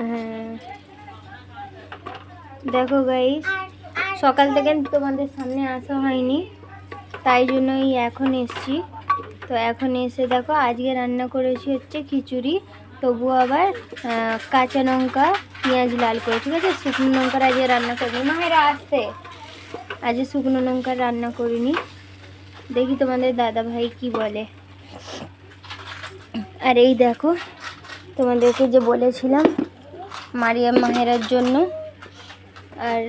হ্যাঁ। দেখো গাইস সকাল থেকে তোমাদের সামনে আসা হয়নি, তাই জন্যই এখন এসছি। তো এখন এসে দেখো, আজকে রান্না করেছি হচ্ছে খিচুড়ি তবু আবার কাঁচা লঙ্কা, পেঁয়াজ লাল করে, ঠিক আছে? শুকনো লঙ্কার আজকে রান্না করিনি। মায়েরা আসতে আজকে শুকনো লঙ্কার রান্না করিনি। দেখি তোমাদের দাদা ভাই কি বলে। আর এই দেখো, তোমাদেরকে যে বলেছিলাম মারিয়াম মাহেরার জন্য। আর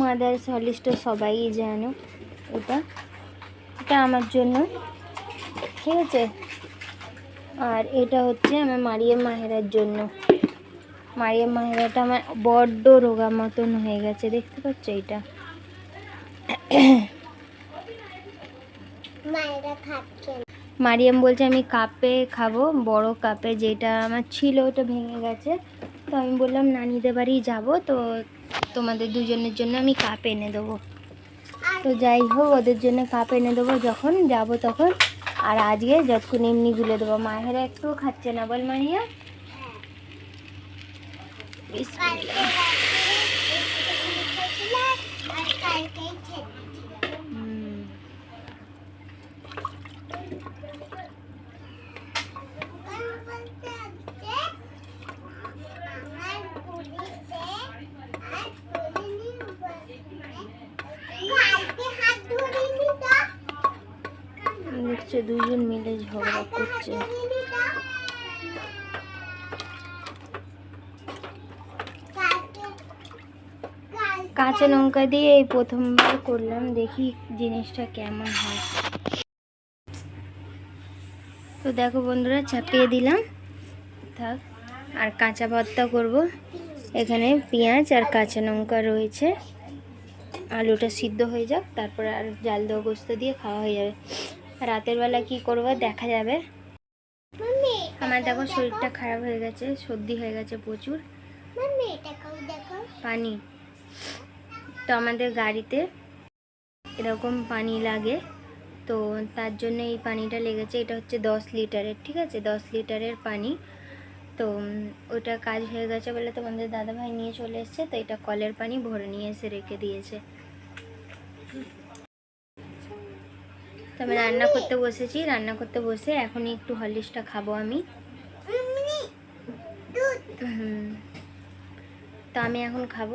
মাদার সলিসটা সবাই জানো এটা। এটা আমার জন্য। ঠিক আছে? আর এটা হচ্ছে আমার মারিয়াম মাহেরার জন্য। মারিয়াম মাহেরাটা আমার বড্ড রোগা মতন হয়ে গেছে দেখতে পাচ্ছ এটা? মারিয়াম বলছে আমি কাপে খাব বড় কাপে যেটা আমার ছিল ওটা ভেঙে গেছে। তো আমি বললাম নানিদের বাড়ি যাব তো তোমাদের দুজনের জন্য আমি কাপ এনে দেবো। তো যাই হোক ওদের জন্য কাপ এনে দেবো। যখন যাব তখন আর আজকে যতক্ষণ এমনি গুলে দেবো। মায়েরা একটু খাচ্ছে না বল মানিয়া? বিসমিল্লাহ। আর কালকেই খেতে হুম। বলতে হচ্ছে আমার পুলিশে আর পুলিনি কালকে হাত ধরিনি তো দেখছ দুজন মিলে ঝগড়া করছে। কাঁচা লঙ্কা দিয়ে এই প্রথমবার করলাম, দেখি জিনিসটা কেমন হয়। তো দেখো বন্ধুরা, চাপিয়ে দিলাম। থাক, আর কাঁচা ভর্তা করব। এখানে পেঁয়াজ আর কাঁচা লঙ্কা রয়েছে। আলুটা সিদ্ধ হয়ে যাক, তারপরে আর জাল দেওয়া গোস্ত দিয়ে খাওয়া হয়ে যাবে। রাতের বেলা কি করব দেখা যাবে। আমার দেখো শরীরটা খারাপ হয়ে গেছে সর্দি হয়ে গেছে প্রচুর। পানি। তো আমাদের গাড়িতে এরকম পানি লাগে তো তার জন্য এই পানিটা লেগেছে এটা হচ্ছে দশ লিটারের ঠিক আছে? দশ লিটারের পানি। তো ওটা কাজ হয়ে গেছে বলে তোমাদের দাদাভাই নিয়ে চলে এসেছে তো এটা কলের পানি ভরে নিয়ে এসে রেখে দিয়েছে। আমি রান্না করতে বসেছি, রান্না করতে বসে এখনই একটু হরলিক্সটা খাব আমি। তো আমি এখন খাব।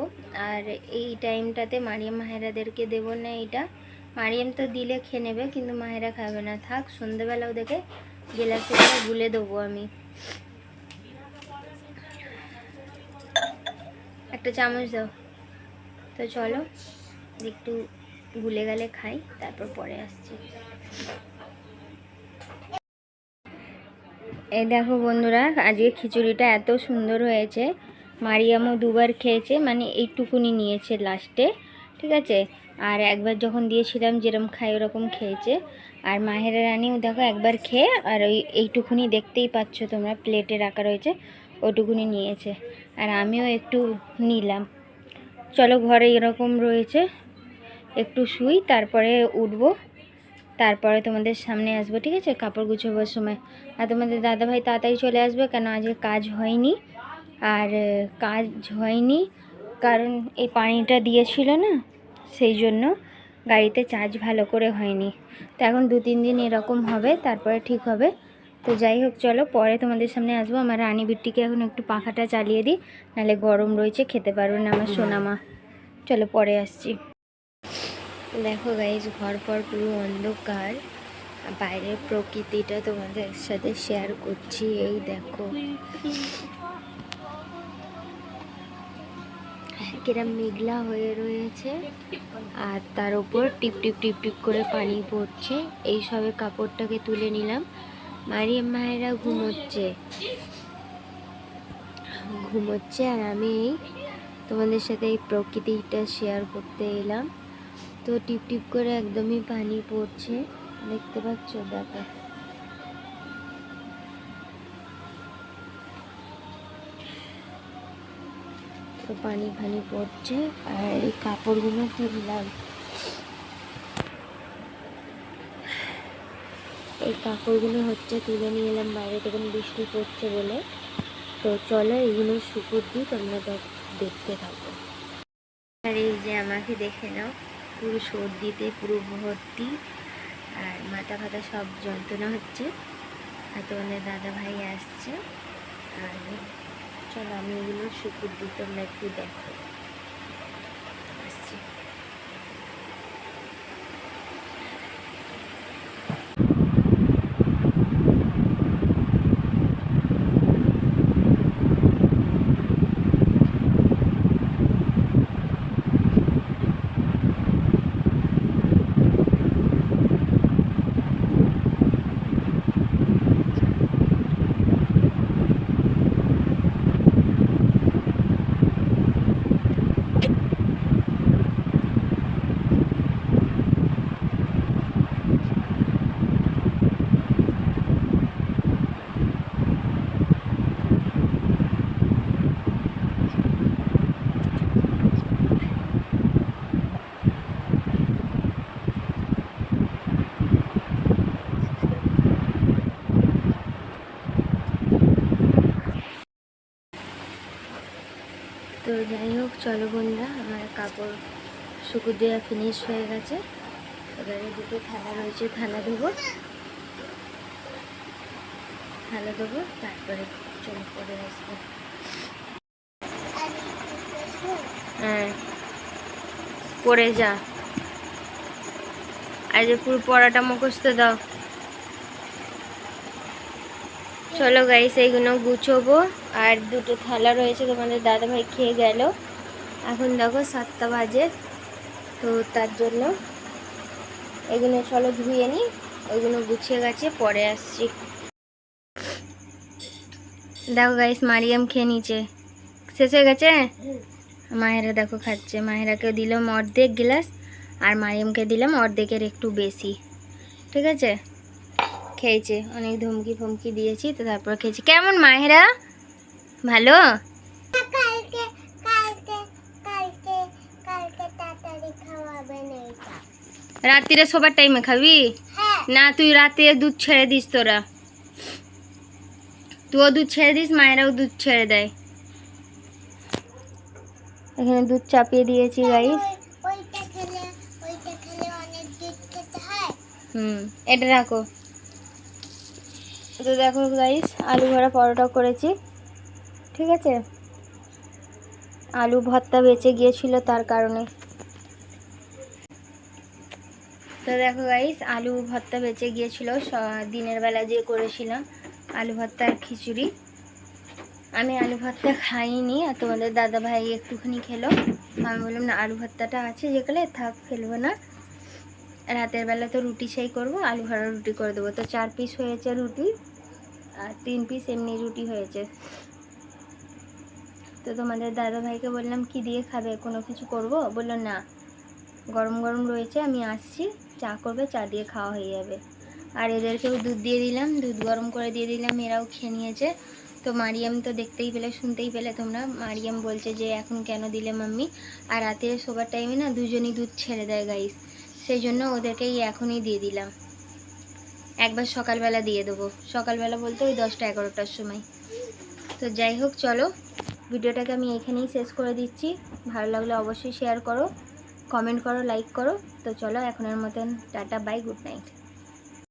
আর এই টাইমটাতে মারিয়াম মাহেরাদেরকে দেবো না এটা। মারিয়াম তো দিলে খেয়ে নেবে, কিন্তু মাহেরা খাবে না। থাক সন্ধেবেলা ওদেরকে গেলাসে গুলে দেবো আমি। একটা চামচ দাও। তো চলো, একটু গুলে গেলে খাই, তারপর পরে আসছি। এই দেখো বন্ধুরা, আজকে খিচুড়িটা এত সুন্দর হয়েছে। মারিয়ামও দুবার খেয়েছে মানে এইটুকুনি নিয়েছে লাস্টে, ঠিক আছে? আর একবার যখন দিয়েছিলাম যেরকম খাই ওরকম খেয়েছে। আর মাহেরা রানীও দেখো একবার খেয়ে, আর ওই এইটুকুনি দেখতেই পাচ্ছ তোমরা, প্লেটে রাখা রয়েছে ওইটুকুনি নিয়েছে। আর আমিও একটু নিলাম। চলো ঘরে এরকম রয়েছে একটু শুই, তারপরে উঠবো। তারপরে তোমাদের সামনে আসব, ঠিক আছে? কাপড় গুছোবার সময়। আর তোমাদের দাদাভাই তাড়াতাড়ি চলে আসবে কেন? আজকে কাজ হয়নি। আর কাজ হয়নি, কারণ এই পানিটা দিয়েছিল না, সেই জন্য গাড়িতে চার্জ ভালো করে হয়নি। তো এখন দু তিন দিন এরকম হবে, তারপরে ঠিক হবে। তো যাই হোক, চলো পরে তোমাদের সামনে আসব। আমার রানী বিট্টিকে এখন একটু পাখাটা চালিয়ে দিই নাহলে গরম রয়েছে, খেতে পারবে না আমার সোনামা। চলো পরে আসছি। দেখো গাইজ ঘর পর পুরো অন্ধকার। বাইরের প্রকৃতিটা তোমাদের সাথে শেয়ার করছি, এই দেখো। কিরম মেঘলা হয়ে রয়েছে। আর তার উপর টিপ টিপ টিপ টিপ করে পানি পড়ছে। এই সবে কাপড়টাকে তুলে নিলাম। মারিয়াম মায়েরা ঘুমোচ্ছে। ঘুমোচ্ছে আর আমি এই তোমাদের সাথে এই প্রকৃতিটা শেয়ার করতে এলাম। তো টিপ টিপ করে একদমই পানি পড়ছে। দেখতে পাচ্ছ? দেখো। তো পানি ফানি পড়ছে। আর এই কাপড়গুলো তুললাম এই কাপড়গুলো হচ্ছে তুলে নিয়ে এলাম বাইরে তখন বৃষ্টি পড়ছে বলে। তো চলো এগুলো শুকুর দিই তোমরা দেখতে থাকো। আর এই যে আমাকে দেখে নাও। পুরো সর্দিতে, পুরো ভর্তি, আর মাথা ফাটা সব যন্ত্রণা হচ্ছে। আর তোমাদের দাদা ভাই আসছে। আর চলো, আমি এগুলো শুকুর দিই, তোমরা একটু দেখো আসছি তো যাই হোক, চলো বন্ধুরা, আমার কাপড় শুকুর দেওয়া ফিনিশ হয়ে গেছে। এবারে দুটো থালা রয়েছে, থালা দেবো থালা দেবো তারপরে চলো করে আসব। হ্যাঁ পড়ে যা। আজ পুরো পড়াটা মুখস্থ দাও। চলো গাইস এইগুলো গুছোবো। আর দুটো থালা রয়েছে, তোমাদের দাদা ভাই খেয়ে গেল। এখন দেখো সাতটা বাজে, তো তার জন্য এগুলো চলো ধুয়ে নিই ওইগুলো গুছিয়ে গেছে, পরে আসছি। দেখো গাইস মারিয়াম খেয়ে নিচে শেষ হয়ে গেছে? মায়েরা দেখো খাচ্ছে। মায়েরাকে দিলাম অর্ধেক গ্লাস আর মারিয়ামকে দিলাম অর্ধেকের একটু বেশি। ঠিক আছে? খেয়েছে। অনেক ধমকি ফমকি দিয়েছি তো তারপর খেয়েছি। কেমন মাহেরা ভালো? রাত্রিরে সবার টাইমে খাবি? হ্যাঁ। না তুই রাতে দুধ ছেড়ে দিস তোরা। তুইও দুধ ছেড়ে দিস মায়েরাও দুধ ছেড়ে দেয়। এখানে দুধ চাপিয়ে দিয়েছি গাইস হয়। হুম এটা রাখো। তো দেখো গাইস আলু ভরা পরোটা করেছি, ঠিক আছে? আলু ভর্তা বেঁচে গিয়েছিল তার কারণে। তো দেখো গাইস আলু ভর্তা বেঁচে গিয়েছিল দিনের বেলা যে করেছিলাম, আলু ভর্তা আর খিচুড়ি। আমি আলু ভর্তা খাইনি, আর তোমাদের দাদা ভাই একটুখানি খেলো। আমি বললাম, না, আলু ভর্তাটা আছে যেগুলো থাক, ফেলব না। রাতের বেলা তো রুটি সেই করব, আলু ভরা রুটি করে দেবো। তো চার পিস হয়েছে রুটি। আর তিন পিস এমনি রুটি হয়েছে। তো তোমাদের দাদা ভাইকে বললাম, কি দিয়ে খাবে? কোনো কিছু করব? বলল, না, গরম গরম রয়েছে, আমি আসছি, চা করবে, চা দিয়ে খাওয়া হয়ে যাবে। আর এদেরকেও দুধ দিয়ে দিলাম, দুধ গরম করে দিয়ে দিলাম, এরাও খেয়ে নিয়েছে। তো মারিয়াম তো দেখতেই পেলে, শুনতেই পেলে তোমরা। মারিয়াম বলছে যে, এখন কেন দিলে মাম্মি? আর রাতে শোবার টাইমে না দুজনই দুধ ছেড়ে দেয় গাইস সেই জন্য ওদেরকেই এখনই দিয়ে দিলাম। একবার সকালবেলা দিয়ে দেবো। সকালবেলা বলতে ওই দশটা এগারোটার সময়। তো যাই হোক, চলো। ভিডিওটাকে আমি এখানেই শেষ করে দিচ্ছি। ভালো লাগলে অবশ্যই শেয়ার করো কমেন্ট করো লাইক করো। তো চলো, এখনের মতন টাটা বাই গুড নাইট